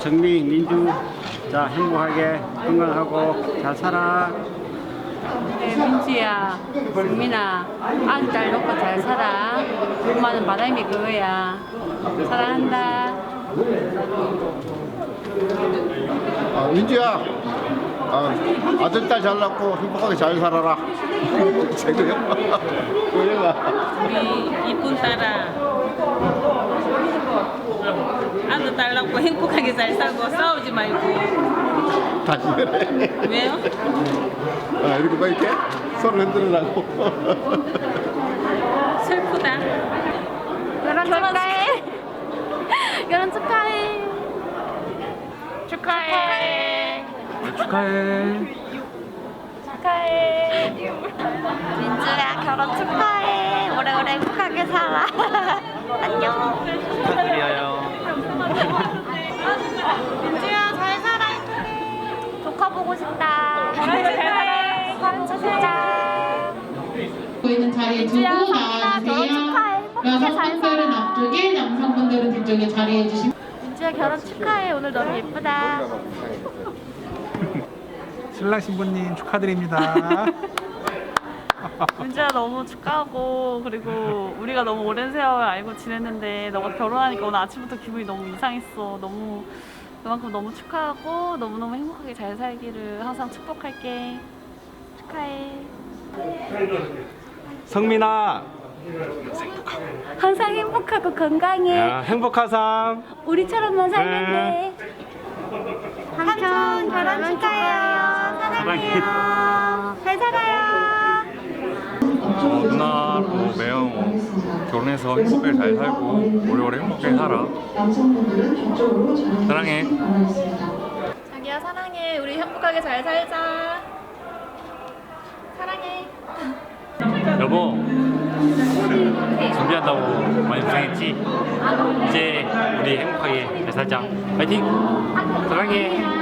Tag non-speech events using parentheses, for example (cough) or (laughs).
정미, 민주. 자, 행복하게, 건강하고, 잘 살아. 네, 민지야, 정민아, 아들 딸 놓고 잘 살아. 엄마는 바람이 그거야. 사랑한다. 아, 민주야, 아, 아들 딸 잘 낳고 행복하게 잘 살아라. (laughs) 최고야. 그래가. (laughs) 우리 이쁜 딸아 딸 낳고 행복하게 잘 살고 싸우지 말고 다시 그래. 왜요? 아, 이렇게 막 이렇게 손을 흔들으라고. (laughs) 슬프다 결혼 축하해. (laughs) 결혼 축하해. 축하해. 축하해. 축하해. 민주야 결혼 축하해. 오래오래 행복하게 살아. (laughs) 안녕. 보고 싶다. 잘 살아. 결혼 축하해. 있는 자리에 두고 나와주세요. 여성분들은 앞쪽에, 남성분들은 뒤쪽에 자리해 주시면 민주야 결혼 축하해. 오늘 너무 예쁘다. (laughs) 신랑 신부님 축하드립니다. (laughs) 민지야 너무 축하하고 그리고 우리가 너무 오랜 세월 알고 지냈는데 너가 결혼하니까 오늘 아침부터 기분이 너무 이상했어. 너무 그만큼 너무 축하하고 너무너무 행복하게 잘 살기를 항상 축복할게. 축하해. 성민아, 항상 행복하고 건강해. 야, 행복한 삶. 우리처럼만 살면 돼. 삼촌 결혼 축하해요. 사랑해요. 잘 살아요. 어, 누나도 매형 결혼해서 행복하게 잘 살고 오래오래 행복하게 살아. 사랑해. 자기야 사랑해. 우리 행복하게 잘 살자. 사랑해. 여보, 준비한다고 많이 고생했지? 이제 우리 행복하게 잘 살자. 파이팅! 사랑해.